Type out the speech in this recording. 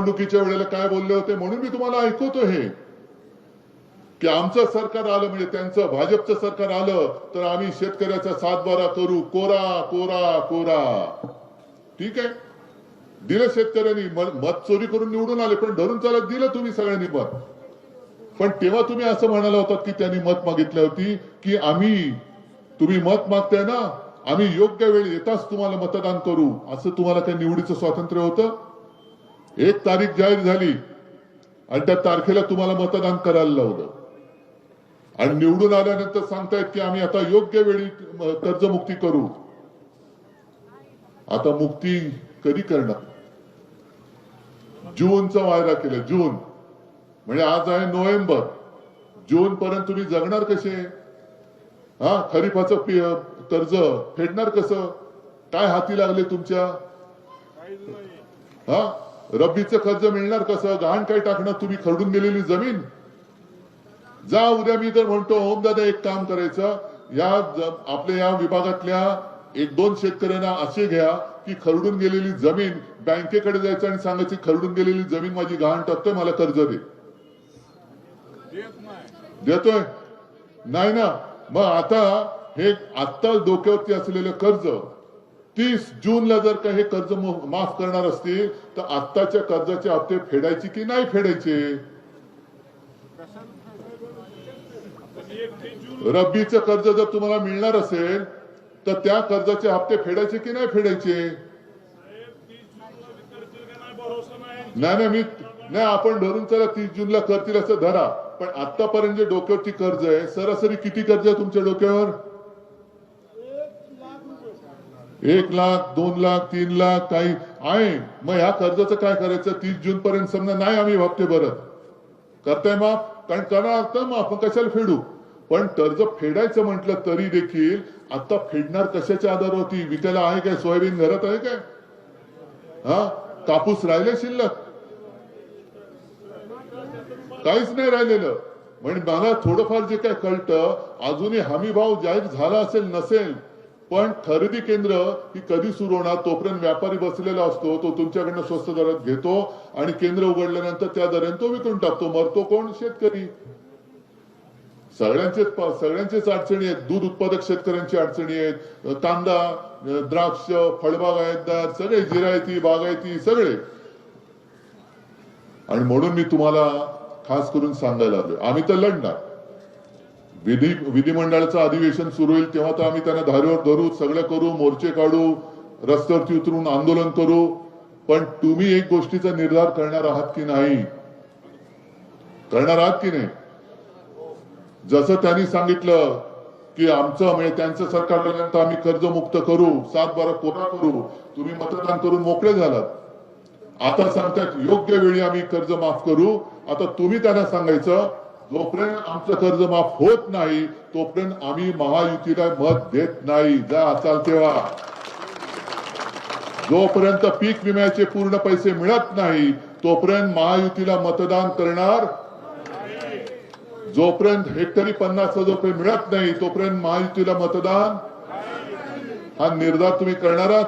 निवडणुकीच्या वेळेला काय बोलले होते म्हणून मी तुम्हाला ऐकवतो हे. की आमचं सरकार आलं म्हणजे त्यांचं भाजपचं सरकार आलं तर आम्ही शेतकऱ्याचा सातबारा करू. कोरा कोरा कोरा. ठीक आहे? दिलं शेतकऱ्यांनी मत चोरी करून निवडून आले पण धरून चालत दिलं तुम्ही सगळ्यांनी मत. पण तेव्हा तुम्ही असं म्हणाला होतात की त्यांनी मत मागितली होती की आम्ही तुम्ही मत मागताय ना आम्ही योग्य वेळ येताच तुम्हाला मतदान करू. असं तुम्हाला काही निवडीचं स्वातंत्र्य होतं? एक तारीख जाहीर झाली आणि त्या तारखेला तुम्हाला मतदान करायला लावलं. आणि निवडून आल्यानंतर सांगतायत की आम्ही आता योग्य वेळी कर्जमुक्ती करू. आता मुक्ती कधी करणार? जूनचा वायदा केला जून. म्हणजे आज आहे नोव्हेंबर. जून पर्यंत तुम्ही जगणार कसे? हा खरीपाचं कर्ज फेडणार कसं? काय हाती लागले तुमच्या? हा? रब्बीचं कर्ज मिळणार कसं? गहाण काय टाकणार तुम्ही खरडून गेलेली जमीन. जा उद्या मी तर म्हणतो ओम दादा एक काम करायचं. या आपल्या या विभागातल्या एक दोन शेतकऱ्यांना असे घ्या की खरडून गेलेली जमीन बँकेकडे जायचं आणि सांगायची खरडून गेलेली जमीन माझी गहाण टाकतोय मला कर्ज दे. देतोय. नाही ना? मग आता हे आत्ता डोक्यावरती असलेलं कर्ज तीस जूनला जर का हे कर्ज माफ करणार असतील तर आत्ताच्या कर्जाचे हप्ते फेडायचे की नाही फेडायचे? रब्बीचं कर्ज जर तुम्हाला मिळणार असेल तर त्या कर्जाचे हप्ते फेडायचे की नाही फेडायचे? नाही नाही मी नाही आपण धरून चला तीस जूनला करतील असं धरा. पण आतापर्यंत जे डोक्यावरची कर्ज आहे सरासरी किती कर्ज आहे तुमच्या डोक्यावर? एक लाख दोन लाख तीन लाख काही आहे मग ह्या कर्जाचं काय करायचं? तीस जून पर्यंत समजा नाही आम्ही हप्ते भरत. करताय माफ? कारण करणार तर मग आपण कशाला फेडू? पण कर्ज फेडायचं म्हटलं तरी देखील आता फेडणार कशाच्या आधारावरती? विकायला आहे काय? सोयाबीन घरात आहे काय? हा? कापूस राहिले शिल्लक? काहीच नाही राहिलेलं. म्हणजे मला थोडंफार जे काय कळतं अजूनही हमी भाव जाहीर झाला असेल नसेल पण खरेदी केंद्र ही कधी सुरू होणार? तोपर्यंत व्यापारी बसलेला असतो तो तुमच्याकडनं स्वस्त दरात घेतो आणि केंद्र उघडल्यानंतर त्या दराने तो विकून टाकतो. मरतो कोण? शेतकरी. सगळ्यांचेच सगळ्यांचेच अडचणी आहेत. दूध उत्पादक शेतकऱ्यांची अडचणी आहेत. कांदा द्राक्ष फळबागायतदार सगळे जिरायती बागायती सगळे. आणि म्हणून मी तुम्हाला खास करून सांगायला आलोय आम्ही तर लढणार. विधी विधिमंडळाचं अधिवेशन सुरू होईल तेव्हा तर आम्ही त्यांना धारेवर धरू सगळं करू मोर्चे काढू रस्त्यावरती उतरून आंदोलन करू. पण तुम्ही एक गोष्टीचा निर्धार करणार आहात की नाही? करणार आहात की नाही? जसं त्यांनी सांगितलं की आमचं म्हणजे त्यांचं सरकार आल्यानंतर आम्ही कर्जमुक्त करू सात बारा कोरा करू. तुम्ही मतदान करून मोकळे झालात. आता सांगतात योग्य वेळी आम्ही कर्ज माफ करू. आता तुम्ही त्यांना सांगायचं जोपर्यंत आमचं कर्ज माफ होत नाही तोपर्यंत आम्ही महायुतीला मत देत नाही. जा असाल तेव्हा. जोपर्यंत पीक विम्याचे पूर्ण पैसे मिळत नाही तोपर्यंत महायुतीला मतदान करणार जोपर्यंत हेक्टरी पन्नास हजार रुपये मिळत नाही तोपर्यंत महायुतीला मतदान हा निर्धार तुम्ही करणार आहात?